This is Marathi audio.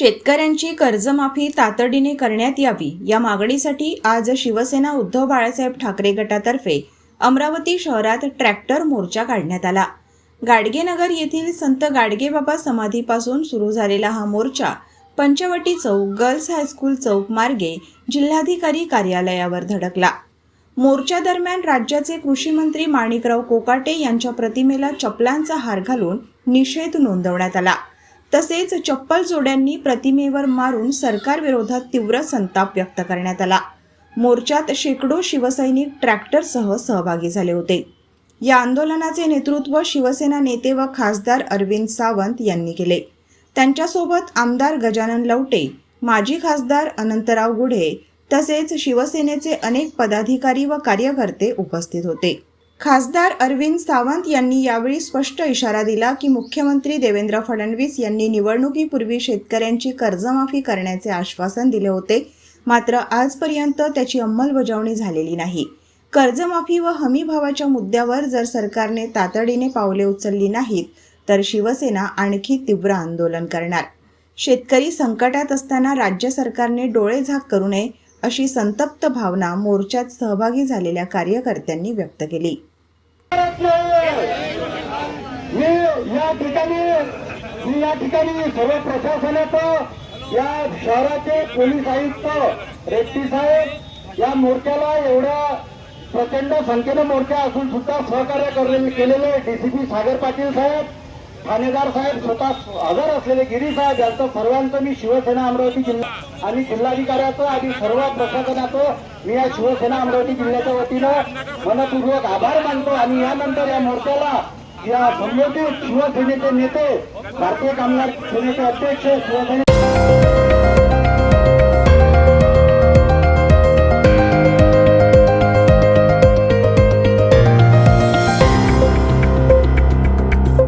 शेतकऱ्यांची कर्जमाफी तातडीने करण्यात यावी या मागणीसाठी आज शिवसेना उद्धव बाळासाहेब ठाकरे गटातर्फे अमरावती शहरात ट्रॅक्टर मोर्चा काढण्यात आला. गाडगेनगर येथील संत गाडगेबाबा समाधीपासून सुरू झालेला हा मोर्चा Panchavati Chowk girls high school Chowk मार्गे जिल्हाधिकारी कार्यालयावर धडकला. मोर्चा दरम्यान राज्याचे कृषी मंत्री माणिकराव कोकाटे यांच्या प्रतिमेला चपलांचा हार घालून निषेध नोंदवण्यात आला. तसेच चप्पल जोड्यांनी प्रतिमेवर मारून सरकारविरोधात तीव्र संताप व्यक्त करण्यात आला. मोर्चात शेकडो शिवसैनिक ट्रॅक्टरसह सहभागी झाले होते. या आंदोलनाचे नेतृत्व शिवसेना नेते व खासदार अरविंद सावंत यांनी केले. त्यांच्यासोबत आमदार गजानन लवटे माजी खासदार अनंतराव गुढे तसेच शिवसेनेचे अनेक पदाधिकारी व कार्यकर्ते उपस्थित होते. खासदार अरविंद सावंत यांनी यावेळी स्पष्ट इशारा दिला की मुख्यमंत्री देवेंद्र फडणवीस यांनी निवडणुकीपूर्वी शेतकऱ्यांची कर्जमाफी करण्याचे आश्वासन दिले होते. मात्र आजपर्यंत त्याची अंमलबजावणी झालेली नाही. कर्जमाफी व हमीभावाच्या मुद्द्यावर जर सरकारने तातडीने पावले उचलली नाहीत तर शिवसेना आणखी तीव्र आंदोलन करणार. शेतकरी संकटात असताना राज्य सरकारने डोळेझाक करू नये अशी संतप्त भावना मोर्चात सहभागी झालेल्या कार्यकर्त्यांनी व्यक्त केली. मी या ठिकाणी मी या ठिकाणी सर्व प्रशासनाचं या शहराचे पोलीस आयुक्त रेड्डी साहेब या मोर्चाला एवढ्या प्रचंड संख्येनं मोर्चा असून सुद्धा सहकार्य केलेले डीसीपी सागर पाटील साहेब ठाणेदार साहेब स्वतः हजर असलेले गिरी साहेब यांचं सर्वांचं मी शिवसेना अमरावती जिल्हा आणि जिल्हाधिकाऱ्याचं आणि सर्व प्रशासनाचं मी या शिवसेना अमरावती जिल्ह्याच्या वतीनं मनपूर्वक आभार मानतो आणि यानंतर या मोर्चाला या संबंधित शिवसेनेचे नेते भारतीय कामगार सेनेचे अध्यक्ष शिवसेने